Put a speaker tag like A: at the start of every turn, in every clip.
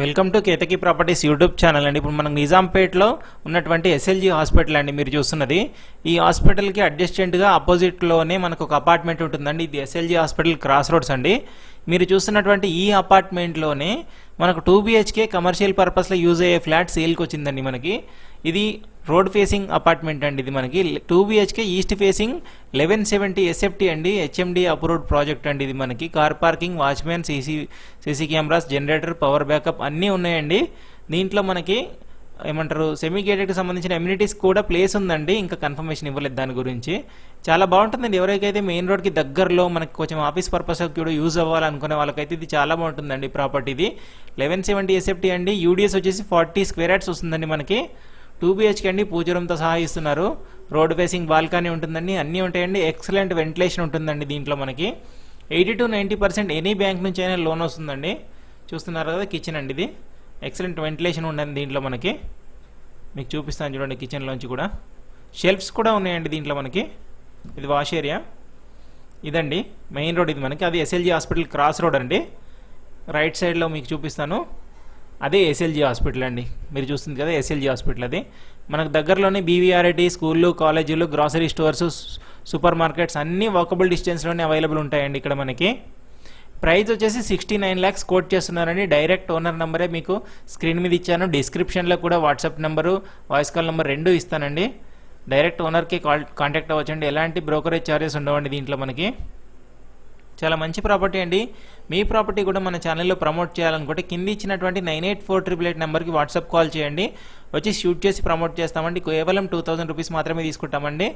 A: Welcome to Ketaki properties YouTube channel అండి. ఇప్పుడు మనం నిజాంపేట్లో ఉన్నటువంటి ఎస్ఎల్జీ హాస్పిటల్ అండి మీరు చూస్తున్నది. ఈ హాస్పిటల్కి అడ్జస్టెంట్గా అపోజిట్లోనే మనకు ఒక అపార్ట్మెంట్ ఉంటుందండి. ఇది ఎస్ఎల్జీ హాస్పిటల్ క్రాస్ రోడ్స్ అండి. మీరు చూస్తున్నటువంటి ఈ అపార్ట్మెంట్లోనే మనకు టూ బిహెచ్కే కమర్షియల్ పర్పస్లో యూజ్ అయ్యే ఫ్లాట్ సేల్కి వచ్చిందండి మనకి. ఇది రోడ్ ఫేసింగ్ అపార్ట్మెంట్ అండి ఇది మనకి. Two BHK east facing eleven seventy SFT అండి హెచ్ఎండి అప్రూవ్డ్ ప్రాజెక్ట్ అండి ఇది మనకి. Car parking watchman CC CC cameras generator power backup అన్నీ ఉన్నాయండి. దీంట్లో మనకి ఏమంటారు సెమీ గేటెడ్కి సంబంధించిన ఎమ్యూనిటీస్ కూడా ప్లేస్ ఉందండి. ఇంకా కన్ఫర్మేషన్ ఇవ్వలేదు దాని గురించి. చాలా బాగుంటుందండి. ఎవరికైతే మెయిన్ రోడ్కి దగ్గరలో మనకి కొంచెం ఆఫీస్ పర్పస్ కూడా యూజ్ అవ్వాలనుకునే వాళ్ళకైతే ఇది చాలా బాగుంటుందండి ప్రాపర్టీ ఇది. లెవెన్ సెవెంటీ ఎస్ఎఫ్టీ అండి. యూడిఎస్ వచ్చేసి ఫార్టీ స్క్వేర్ యాడ్స్ వస్తుందండి మనకి. టూ బీహెచ్కే అండి. పూజరంతో సహా ఇస్తున్నారు. రోడ్ ఫేసింగ్ బాల్కనీ ఉంటుందండి. అన్నీ ఉంటాయండి. ఎక్సలెంట్ వెంటిలేషన్ ఉంటుందండి దీంట్లో మనకి. Eighty to ninety percent any bank నుంచి అయినా లోన్ వస్తుందండి. చూస్తున్నారు కదా కిచెన్ అండి ఇది. ఎక్సలెంట్ వెంటిలేషన్ ఉండండి దీంట్లో మనకి. మీకు చూపిస్తాను చూడండి కిచెన్లోంచి కూడా. షెల్ఫ్స్ కూడా ఉన్నాయండి దీంట్లో మనకి. ఇది వాష్ ఏరియా ఇదండి మెయిన్ రోడ్ ఇది మనకి. అది ఎస్ఎల్జీ హాస్పిటల్ క్రాస్ రోడ్ అండి. రైట్ సైడ్లో మీకు చూపిస్తాను. అదే ఎస్ఎల్జీ హాస్పిటల్ అండి. మీరు చూస్తుంది కదా ఎస్ఎల్జీ హాస్పిటల్ అది. మనకు దగ్గరలోనే బీవీఆర్ఐటి స్కూళ్ళు కాలేజీలు గ్రాసరీ స్టోర్స్ సూపర్ మార్కెట్స్ అన్నీ వాకబుల్ డిస్టెన్స్లోనే అవైలబుల్ ఉంటాయండి ఇక్కడ మనకి. ప్రైజ్ వచ్చేసి సిక్స్టీ నైన్ ల్యాక్స్ కోట్ చేస్తున్నారండి. డైరెక్ట్ ఓనర్ నెంబరే మీకు స్క్రీన్ మీద ఇచ్చాను. డిస్క్రిప్షన్లో కూడా WhatsApp number voice call number రెండు ఇస్తానండి. డైరెక్ట్ ఓనర్కి కాల్ కాంటాక్ట్ అవ్వచ్చండి. ఎలాంటి బ్రోకరేజ్ ఛార్జెస్ ఉండవండి దీంట్లో మనకి. చాలా మంచి ప్రాపర్టీ అండి. మీ ప్రాపర్టీ కూడా మన ఛానల్లో ప్రమోట్ చేయాలనుకుంటే కింద ఇచ్చినటువంటి nine eight four triple eight నెంబర్కి వాట్సాప్ కాల్ చేయండి. వచ్చి షూట్ చేసి ప్రమోట్ చేస్తామండి. కేవలం టూ థౌసండ్ రూపీస్ మాత్రమే తీసుకుంటామండి.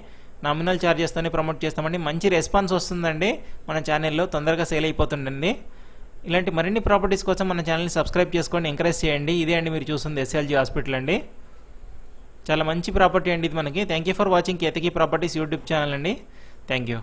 A: నామినల్ ఛార్జెస్తోనే ప్రమోట్ చేస్తామండి. మంచి రెస్పాన్స్ వస్తుందండి. మన ఛానల్లో తొందరగా సేల్ అయిపోతుండండి ఇలాంటి మరిన్ని ప్రాపర్టీస్ కోసం మన ఛానల్ని సబ్స్క్రైబ్ చేసుకొని ఎంకరేజ్ చేయండి. ఇదే అండి మీరు చూస్తుంది ఎస్ఎల్జీ హాస్పిటల్ అండి. చాలా మంచి ప్రాపర్టీ అండి ఇది మనకి. Thank you for watching Ketaki properties YouTube channel అండి. Thank you.